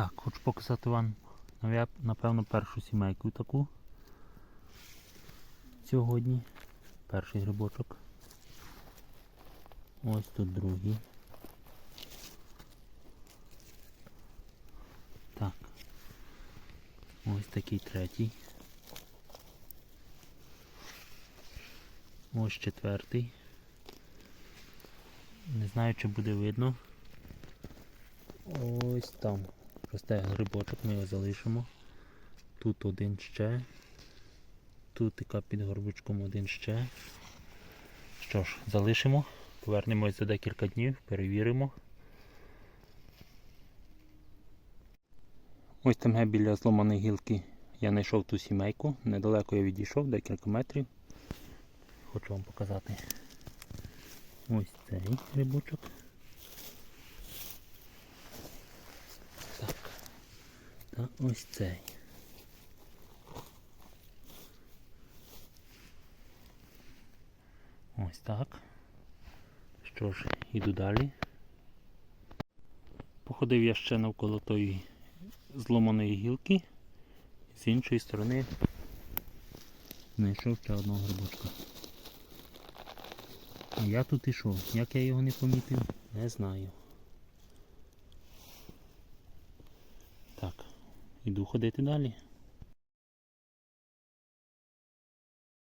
Так, хочу показати вам, напевно, першу сімейку таку. Сьогодні. Перший грибочок. Ось тут другий. Так. Ось такий третій. Ось четвертий. Не знаю, чи буде видно. Ось там росте грибочок, ми його залишимо. Тут один ще. Тут така під горбочком один ще. Що ж, залишимо, повернемось за декілька днів, перевіримо. Ось там біля зломаної гілки я знайшов ту сімейку. Недалеко я відійшов, декілька метрів. Хочу вам показати. Ось цей грибочок. Та ось цей. Ось так. Що ж, іду далі. Походив я ще навколо тої зломаної гілки. З іншої сторони знайшов ще одного грибочка. А я тут ішов. Як я його не помітив, не знаю. Іду ходити далі.